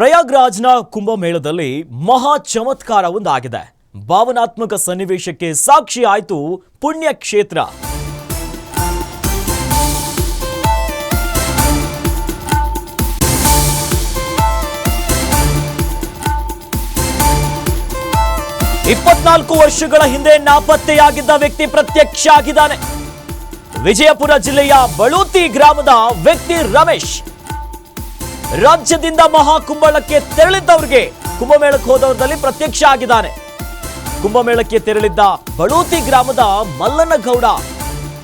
ಪ್ರಯಾಗ್ರಾಜ್ನ ಕುಂಭಮೇಳದಲ್ಲಿ ಮಹಾ ಚಮತ್ಕಾರ ಒಂದಾಗಿದೆ. ಭಾವನಾತ್ಮಕ ಸನ್ನಿವೇಶಕ್ಕೆ ಸಾಕ್ಷಿ ಆಯಿತು ಪುಣ್ಯಕ್ಷೇತ್ರ. ಇಪ್ಪತ್ನಾಲ್ಕು ವರ್ಷಗಳ ಹಿಂದೆ ನಾಪತ್ತೆಯಾಗಿದ್ದ ವ್ಯಕ್ತಿ ಪ್ರತ್ಯಕ್ಷ ಆಗಿದ್ದಾನೆ. ವಿಜಯಪುರ ಜಿಲ್ಲೆಯ ಬಳೂತಿ ಗ್ರಾಮದ ವ್ಯಕ್ತಿ ರಮೇಶ್ ರಾಜ್ಯದಿಂದ ಮಹಾಕುಂಭಳಕ್ಕೆ ತೆರಳಿದ್ದವರಿಗೆ ಕುಂಭಮೇಳಕ್ಕೆ ಹೋದವರಲ್ಲಿ ಪ್ರತ್ಯಕ್ಷ ಆಗಿದ್ದಾನೆ. ಕುಂಭಮೇಳಕ್ಕೆ ತೆರಳಿದ್ದ ಬಳೂತಿ ಗ್ರಾಮದ ಮಲ್ಲನಗೌಡ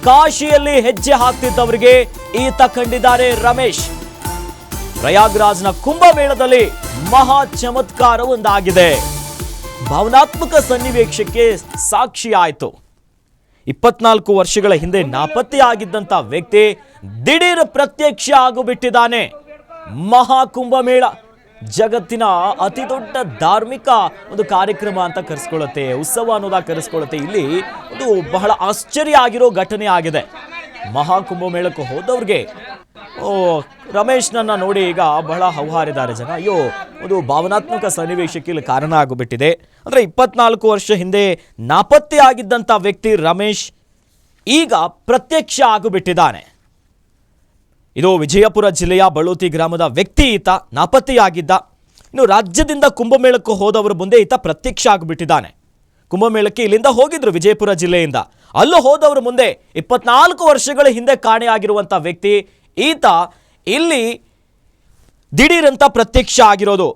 ಕಾಶಿಯಲ್ಲಿ ಹೆಜ್ಜೆ ಹಾಕ್ತಿದ್ದವರಿಗೆ ಈತ ಕಂಡಿದ್ದಾರೆ ರಮೇಶ್. ಪ್ರಯಾಗ್ರಾಜ್ನ ಕುಂಭಮೇಳದಲ್ಲಿ ಮಹಾ ಚಮತ್ಕಾರ ಒಂದಾಗಿದೆ. ಭಾವನಾತ್ಮಕ ಸನ್ನಿವೇಶಕ್ಕೆ ಸಾಕ್ಷಿಯಾಯಿತು. ಇಪ್ಪತ್ನಾಲ್ಕು ವರ್ಷಗಳ ಹಿಂದೆ ನಾಪತ್ತೆಯಾಗಿದ್ದಂಥ ವ್ಯಕ್ತಿ ದಿಢೀರ್ ಪ್ರತ್ಯಕ್ಷ ಆಗಿಬಿಟ್ಟಿದ್ದಾನೆ. ಮಹಾಕುಂಭಮೇಳ. ಜಗತ್ತಿನ ಅತಿ ದೊಡ್ಡ ಧಾರ್ಮಿಕ ಒಂದು ಕಾರ್ಯಕ್ರಮ ಅಂತ ಕರೆಸ್ಕೊಳ್ಳುತ್ತೆ, ಉತ್ಸವ ಅನ್ನೋದಾಗಿ ಕರೆಸ್ಕೊಳ್ಳುತ್ತೆ. ಇಲ್ಲಿ ಒಂದು ಬಹಳ ಆಶ್ಚರ್ಯ ಆಗಿರೋ ಘಟನೆ ಆಗಿದೆ. ಮಹಾಕುಂಭಮೇಳಕ್ಕೆ ಹೋದವ್ರಿಗೆ, ಓ ರಮೇಶ್ನನ್ನ ನೋಡಿ ಈಗ ಬಹಳ ಹೌಹಾರಿದ್ದಾರೆ ಜನ. ಅಯ್ಯೋ, ಒಂದು ಭಾವನಾತ್ಮಕ ಸನ್ನಿವೇಶಕ್ಕೆ ಇಲ್ಲಿ ಕಾರಣ ಆಗಿಬಿಟ್ಟಿದೆ. ಅಂದರೆ ಇಪ್ಪತ್ನಾಲ್ಕು ವರ್ಷ ಹಿಂದೆ ನಾಪತ್ತೆ ಆಗಿದ್ದಂಥ ವ್ಯಕ್ತಿ ರಮೇಶ್ ಈಗ ಪ್ರತ್ಯಕ್ಷ ಆಗಿಬಿಟ್ಟಿದ್ದಾನೆ. ಇದು ವಿಜಯಪುರ ಜಿಲ್ಲೆಯ ಬಳೂತಿ ಗ್ರಾಮದ ವ್ಯಕ್ತಿ ಈತ, ನಾಪತ್ತೆಯಾಗಿದ್ದ. ಇನ್ನು ರಾಜ್ಯದಿಂದ ಕುಂಭಮೇಳಕ್ಕೆ ಹೋದವರ ಮುಂದೆ ಈತ ಪ್ರತ್ಯಕ್ಷ ಆಗಿಬಿಟ್ಟಿದ್ದಾನೆ. ಕುಂಭಮೇಳಕ್ಕೆ ಇಲ್ಲಿಂದ ಹೋಗಿದ್ರು ವಿಜಯಪುರ ಜಿಲ್ಲೆಯಿಂದ. ಅಲ್ಲೂ ಹೋದವರ ಮುಂದೆ ಇಪ್ಪತ್ನಾಲ್ಕು ವರ್ಷಗಳ ಹಿಂದೆ ಕಾಣೆಯಾಗಿರುವಂಥ ವ್ಯಕ್ತಿ ಈತ ಇಲ್ಲಿ ದಿಢೀರಂತ ಪ್ರತ್ಯಕ್ಷ ಆಗಿರೋದು.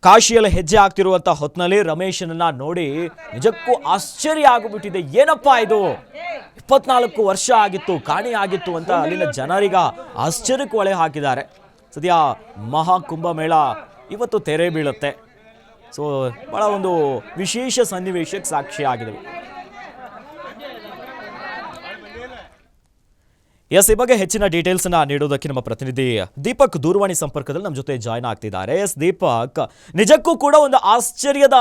ಕಾಶಿಯಲ್ಲಿ ಹೆಜ್ಜೆ ಆಗ್ತಿರುವಂಥ ಹೊತ್ತಿನಲ್ಲಿ ರಮೇಶನನ್ನ ನೋಡಿ ನಿಜಕ್ಕೂ ಆಶ್ಚರ್ಯ ಆಗಿಬಿಟ್ಟಿದೆ. ಏನಪ್ಪಾ ಇದು? ಇಪ್ಪತ್ನಾಲ್ಕು ವರ್ಷ ಆಗಿತ್ತು ಕಾಣಿಯಾಗಿತ್ತು ಅಂತ ಅಲ್ಲಿನ ಜನರಿಗ ಆಶ್ಚರ್ಯಕ್ಕೆ ಒಳೆ ಹಾಕಿದ್ದಾರೆ. ಸದ್ಯ ಮಹಾಕುಂಭಮೇಳ ಇವತ್ತು ತೆರೆ ಬೀಳುತ್ತೆ. ಸೊ ಭಾಳ ಒಂದು ವಿಶೇಷ ಸನ್ನಿವೇಶಕ್ಕೆ ಸಾಕ್ಷಿ ಆಗಿದೆ ಎಸ್ ಈ ಬಗ್ಗೆ ಹೆಚ್ಚಿನ ಡೀಟೇಲ್ಸ್ನ ನೀಡೋದಕ್ಕೆ ನಮ್ಮ ಪ್ರತಿನಿಧಿ ದೀಪಕ್ ದೂರವಾಣಿ ಸಂಪರ್ಕದಲ್ಲಿ ನಮ್ಮ ಜೊತೆ ಜಾಯ್ನ್ ಆಗ್ತಿದ್ದಾರೆ. ಎಸ್, ದೀಪಕ್, ನಿಜಕ್ಕೂ ಕೂಡ ಒಂದು ಆಶ್ಚರ್ಯದ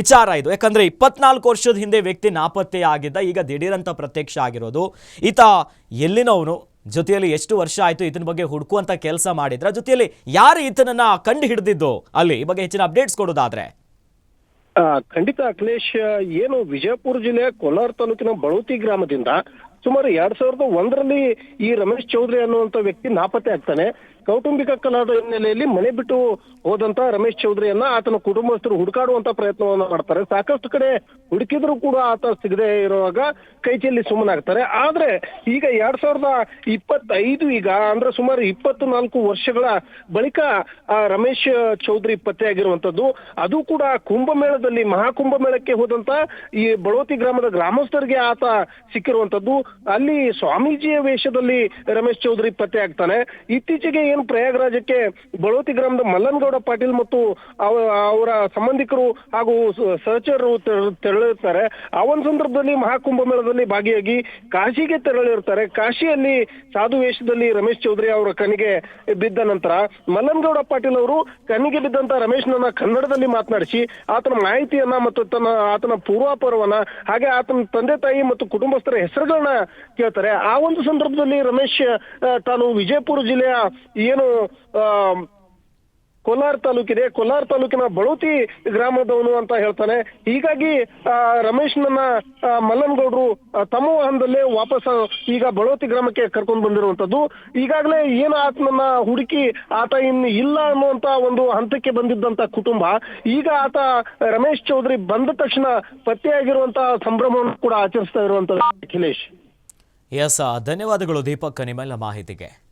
ವಿಚಾರ ಇದು. ಯಾಕಂದ್ರೆ ಇಪ್ಪತ್ನಾಲ್ಕು ವರ್ಷದ ಹಿಂದೆ ವ್ಯಕ್ತಿ ನಾಪತ್ತೆ ಆಗಿದ್ದ ಈಗ ದಿಢೀರಂತ ಪ್ರತ್ಯಕ್ಷ ಆಗಿರೋದು. ಈತ ಎಲ್ಲಿನವನು? ಜೊತೆಯಲ್ಲಿ ಎಷ್ಟು ವರ್ಷ ಆಯ್ತು ಇದನ್ನ ಬಗ್ಗೆ ಹುಡುಕುವಂತ ಕೆಲಸ ಮಾಡಿದ್ರ? ಜೊತೆಯಲ್ಲಿ ಯಾರು ಈತನನ್ನ ಕಂಡು ಹಿಡಿದಿದ್ದು ಅಲ್ಲಿ? ಈ ಬಗ್ಗೆ ಹೆಚ್ಚಿನ ಅಪ್ಡೇಟ್ಸ್ ಕೊಡೋದಾದ್ರೆ ಖಂಡಿತ ಅಖಿಲೇಶ್, ಏನು ವಿಜಯಪುರ ಜಿಲ್ಲೆ ಕೋಲಾರ ತಾಲೂಕಿನ ಬಳೂತಿ ಗ್ರಾಮದಿಂದ ಸುಮಾರು ಎರಡ್ ಸಾವಿರದ ಒಂದರಲ್ಲಿ ಈ ರಮೇಶ್ ಚೌಧರಿ ಅನ್ನುವಂತ ವ್ಯಕ್ತಿ ನಾಪತ್ತೆ ಆಗ್ತಾನೆ. ಕೌಟುಂಬಿಕ ಕಲಾದ ಹಿನ್ನೆಲೆಯಲ್ಲಿ ಮನೆ ಬಿಟ್ಟು ಹೋದಂತ ರಮೇಶ್ ಚೌಧರಿಯನ್ನ ಆತನ ಕುಟುಂಬಸ್ಥರು ಹುಡುಕಾಡುವಂತ ಪ್ರಯತ್ನವನ್ನ ಮಾಡ್ತಾರೆ. ಸಾಕಷ್ಟು ಕಡೆ ಹುಡುಕಿದ್ರು ಕೂಡ ಆತ ಸಿಗದೆ ಇರುವಾಗ ಕೈಚೆಲ್ಲಿ ಸುಮ್ಮನಾಗ್ತಾರೆ. ಆದ್ರೆ ಈಗ ಎರಡ್ ಸಾವಿರದ ಇಪ್ಪತ್ತೈದು ಈಗ, ಅಂದ್ರೆ ಸುಮಾರು ಇಪ್ಪತ್ತು ನಾಲ್ಕು ವರ್ಷಗಳ ಬಳಿಕ ಆ ರಮೇಶ್ ಚೌಧರಿ ಪತ್ತೆಯಾಗಿರುವಂತದ್ದು ಅದು ಕೂಡ ಕುಂಭಮೇಳದಲ್ಲಿ, ಮಹಾಕುಂಭಮೇಳಕ್ಕೆ ಹೋದಂತ ಈ ಬಳೋತಿ ಗ್ರಾಮದ ಗ್ರಾಮಸ್ಥರಿಗೆ ಆತ ಸಿಕ್ಕಿರುವಂತದ್ದು. ಅಲ್ಲಿ ಸ್ವಾಮೀಜಿಯ ವೇಷದಲ್ಲಿ ರಮೇಶ್ ಚೌಧರಿ ಪತ್ತೆ ಆಗ್ತಾನೆ. ಇತ್ತೀಚೆಗೆ ಏನು ಪ್ರಯಾಗರಾಜಕ್ಕೆ ಬಳೋತಿ ಗ್ರಾಮದ ಮಲ್ಲನ್ಗೌಡ ಪಾಟೀಲ್ ಮತ್ತು ಅವ- ಅವರ ಸಂಬಂಧಿಕರು ಹಾಗೂ ಸಹಚರರು ತೆರ- ತೆರಳಿರ್ತಾರೆ. ಆ ಒಂದು ಸಂದರ್ಭದಲ್ಲಿ ಮಹಾಕುಂಭ ಮೇಳದಲ್ಲಿ ಭಾಗಿಯಾಗಿ ಕಾಶಿಗೆ ತೆರಳಿರ್ತಾರೆ. ಕಾಶಿಯಲ್ಲಿ ಸಾಧು ವೇಷದಲ್ಲಿ ರಮೇಶ್ ಚೌಧರಿ ಅವರ ಕಣ್ಣಿಗೆ ಬಿದ್ದ ನಂತರ ಮಲ್ಲನ್ಗೌಡ ಪಾಟೀಲ್ ಅವರು ಕಣಿಗೆ ಬಿದ್ದಂತ ರಮೇಶ್ನನ್ನ ಕನ್ನಡದಲ್ಲಿ ಮಾತನಾಡಿಸಿ, ಆತನ ಮಾಹಿತಿಯನ್ನ ಮತ್ತು ತನ್ನ, ಆತನ ಪೂರ್ವಾಪರವನ್ನ, ಹಾಗೆ ಆತನ ತಂದೆ ತಾಯಿ ಮತ್ತು ಕುಟುಂಬಸ್ಥರ ಹೆಸರುಗಳನ್ನ ಕೇಳ್ತಾರೆ. ಆ ಒಂದು ಸಂದರ್ಭದಲ್ಲಿ ರಮೇಶ್ ತಾನು ವಿಜಯಪುರ ಜಿಲ್ಲೆಯ ಏನು ಕೋಲಾರ ತಾಲೂಕಿದೆ. ಕೋಲಾರ ತಾಲೂಕಿನ ಬಳೂತಿ ಗ್ರಾಮದವನು ಅಂತ ಹೇಳ್ತಾನೆ. ಹೀಗಾಗಿ ಆ, ರಮೇಶ್ನನ್ನ ನನ್ನ ಮಲ್ಲನಗೌಡರು ತಮ್ಮ ವಾಹನದಲ್ಲೇ ವಾಪಸ್ ಈಗ ಬಳೋತಿ ಗ್ರಾಮಕ್ಕೆ ಕರ್ಕೊಂಡು ಬಂದಿರುವಂತದ್ದು ಈಗಾಗಲೇ ಏನು ಆತನನ್ನ ಹುಡುಕಿ ಆತ ಇನ್ನು ಇಲ್ಲ ಅನ್ನುವಂತ ಒಂದು ಹಂತಕ್ಕೆ ಬಂದಿದ್ದಂತ ಕುಟುಂಬ ಈಗ ಆತ ರಮೇಶ್ ಚೌಧರಿ ಬಂದ ತಕ್ಷಣ ಪತ್ತೆಯಾಗಿರುವಂತಹ ಸಂಭ್ರಮವನ್ನು ಕೂಡ ಆಚರಿಸ್ತಾ ಇರುವಂತದ್ದು ಅಖಿಲೇಶ್. ಎಸ್ ಧನ್ಯವಾದಗಳು ದೀಪಕ್ ನಿಮ್ಮೆಲ್ಲ ಮಾಹಿತಿಗೆ.